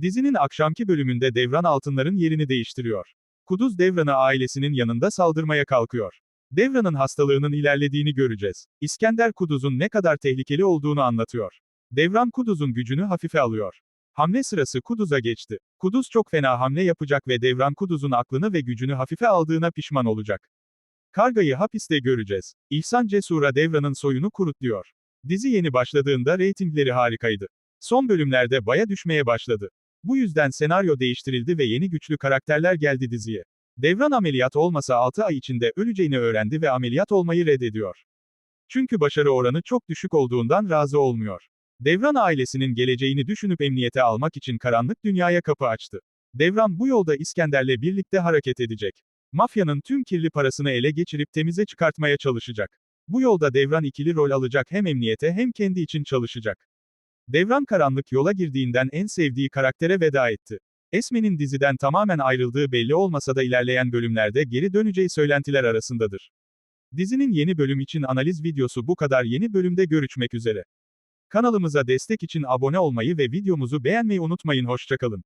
Dizinin akşamki bölümünde Devran altınların yerini değiştiriyor. Kuduz Devran'ı ailesinin yanında saldırmaya kalkıyor. Devran'ın hastalığının ilerlediğini göreceğiz. İskender Kuduz'un ne kadar tehlikeli olduğunu anlatıyor. Devran Kuduz'un gücünü hafife alıyor. Hamle sırası Kuduz'a geçti. Kuduz çok fena hamle yapacak ve Devran Kuduz'un aklını ve gücünü hafife aldığına pişman olacak. Kargayı hapiste göreceğiz. İhsan Cesur'a Devran'ın soyunu kurutluyor. Dizi yeni başladığında reytingleri harikaydı. Son bölümlerde baya düşmeye başladı. Bu yüzden senaryo değiştirildi ve yeni güçlü karakterler geldi diziye. Devran ameliyat olmasa 6 ay içinde öleceğini öğrendi ve ameliyat olmayı reddediyor. Çünkü başarı oranı çok düşük olduğundan razı olmuyor. Devran ailesinin geleceğini düşünüp emniyete almak için karanlık dünyaya kapı açtı. Devran bu yolda İskender'le birlikte hareket edecek. Mafyanın tüm kirli parasını ele geçirip temize çıkartmaya çalışacak. Bu yolda Devran ikili rol alacak hem emniyete hem kendi için çalışacak. Devran karanlık yola girdiğinden en sevdiği karaktere veda etti. Esme'nin diziden tamamen ayrıldığı belli olmasa da ilerleyen bölümlerde geri döneceği söylentiler arasındadır. Dizinin yeni bölüm için analiz videosu bu kadar yeni bölümde görüşmek üzere. Kanalımıza destek için abone olmayı ve videomuzu beğenmeyi unutmayın hoşçakalın.